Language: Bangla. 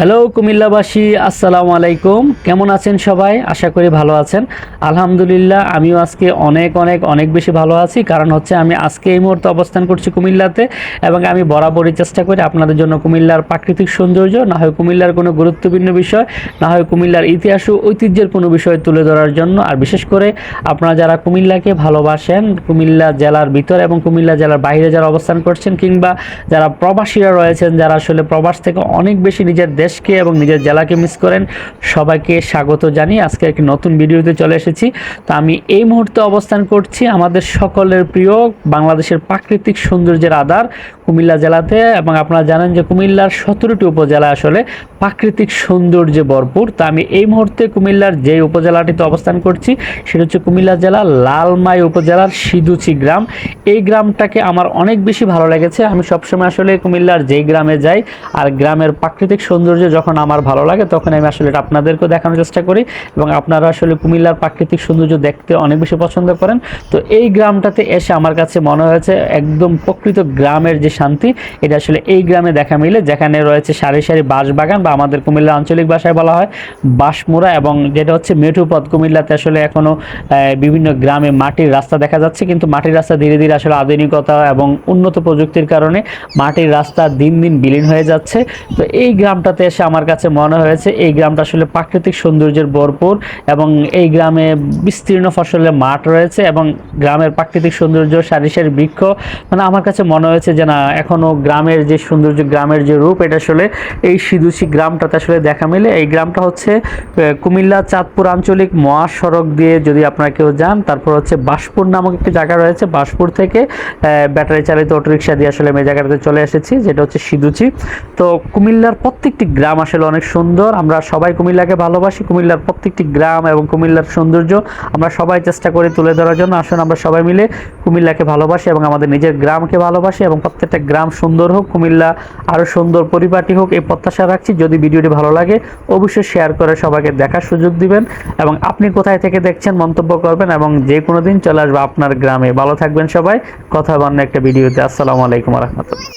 হ্যালো কুমিল্লাবাসী, আসসালামু আলাইকুম। কেমন আছেন সবাই? আশা করি ভালো আছেন। আলহামদুলিল্লাহ, আমিও আজকে অনেক অনেক অনেক বেশি ভালো আছি। কারণ হচ্ছে আমি আজকে এই মুহূর্তে অবস্থান করছি কুমিল্লাতে এবং আমি বরাবরই চেষ্টা করি আপনাদের জন্য কুমিল্লার প্রাকৃতিক সৌন্দর্য, না হয় কুমিল্লার কোনো গুরুত্বপূর্ণ বিষয়, না হয় কুমিল্লার ইতিহাস ও ঐতিহ্যের কোনো বিষয় তুলে ধরার জন্য। আর বিশেষ করে আপনারা যারা কুমিল্লাকে ভালোবাসেন, কুমিল্লা জেলার ভিতর এবং কুমিল্লা জেলার বাইরে যারা অবস্থান করছেন কিংবা যারা প্রবাসীরা রয়েছেন, যারা আসলে প্রবাস থেকে অনেক বেশি নিজের দেশকে এবং নিজের জেলাকে মিস করেন। সবাইকে স্বাগত জানিয়ে আজকে একটি নতুন ভিডিওতে চলে এসেছি। তো আমি এই মুহূর্তে অবস্থান করছি আমাদের সকলের প্রিয় বাংলাদেশের প্রাকৃতিক সৌন্দর্যের আধার কুমিল্লা জেলাতে এবং আপনারা জানেন যে কুমিল্লার সতেরোটি উপজেলা আসলে প্রাকৃতিক সৌন্দর্যে ভরপুর। তো আমি এই মুহূর্তে কুমিল্লার যে উপজেলাটিতে অবস্থান করছি, সেটা হচ্ছে কুমিল্লা জেলা লালমাই উপজেলার সিধুচি গ্রাম। এই গ্রামটাকে আমার অনেক বেশি ভালো লেগেছে। আমি সবসময় আসলে কুমিল্লার যেই গ্রামে যাই আর গ্রামের প্রাকৃতিক সৌন্দর্য যখন আমার ভালো লাগে তখন আমি আসলে এটা আপনাদেরকেও দেখানোর চেষ্টা করি এবং আপনারা আসলে কুমিল্লার প্রাকৃতিক সৌন্দর্য দেখতে অনেক বেশি পছন্দ করেন। তো এই গ্রামটাতে এসে আমার কাছে মনে হয়েছে একদম প্রকৃত গ্রামের যে শান্তি এটা আসলে এই গ্রামে দেখা মিলে যেখানে রয়েছে সারি সারি বাঁশ বাগান বা আমাদের কুমিল্লা আঞ্চলিক ভাষায় বলা হয় বাঁশমোড়া এবং যেটা হচ্ছে মেঠুপথ। কুমিল্লাতে আসলে এখনও আহ, বিভিন্ন গ্রামে মাটির রাস্তা দেখা যাচ্ছে কিন্তু মাটির রাস্তা ধীরে ধীরে আসলে আধুনিকতা এবং উন্নত প্রযুক্তির কারণে মাটির রাস্তা দিন দিন বিলীন হয়ে যাচ্ছে। তো এই গ্রামটাতে এসে আমার কাছে মনে হয়েছে, এই গ্রামটা আসলে প্রাকৃতিক সৌন্দর্যের ভরপুর এবং এই গ্রামে বিস্তীর্ণ ফসলের মাঠ রয়েছে এবং গ্রামের প্রাকৃতিক সৌন্দর্য সারি সারি বৃক্ষ মানে আমার কাছে মনে হয়েছে যে না এখনও গ্রামের যে সৌন্দর্য, গ্রামের যে রূপ, এটা আসলে এই সিধুচি গ্রামটাতে আসলে দেখা মিলে। এই গ্রামটা হচ্ছে কুমিল্লা চাঁদপুর আঞ্চলিক মহাসড়ক দিয়ে যদি আপনারা কেউ যান, তারপর হচ্ছে বাসপুর নামক একটি জায়গা রয়েছে, বাসপুর থেকে ব্যাটারি চালিত অটোরিকশা দিয়ে আসলে আমি এই জায়গাটাতে চলে এসেছি, যেটা হচ্ছে সিধুচি তো কুমিল্লার প্রত্যেকটি গ্রাম আসলে অনেক সুন্দর। আমরা সবাই কুমিল্লাকে ভালোবাসি। কুমিল্লার প্রত্যেকটি গ্রাম এবং কুমিল্লার সৌন্দর্য আমরা সবাই চেষ্টা করি তুলে ধরার জন্য। আসুন, আমরা সবাই মিলে কুমিল্লাকে ভালোবাসি এবং আমাদের নিজের গ্রামকে ভালোবাসি এবং প্রত্যেকটা গ্রাম সুন্দর হোক, কুমিল্লা আরও সুন্দর পরিপাটি হোক, এই প্রত্যাশা রাখছি। যদি ভিডিওটি ভালো লাগে, অবশ্যই শেয়ার করে সবাইকে দেখার সুযোগ দিবেন এবং আপনি কোথায় থেকে দেখছেন মন্তব্য করবেন এবং যে কোনো দিন চলে আসব আপনার গ্রামে। ভালো থাকবেন সবাই। কথা হবে অন্য একটা ভিডিওতে। আসসালামু আলাইকুম রহমতুল্লাহ।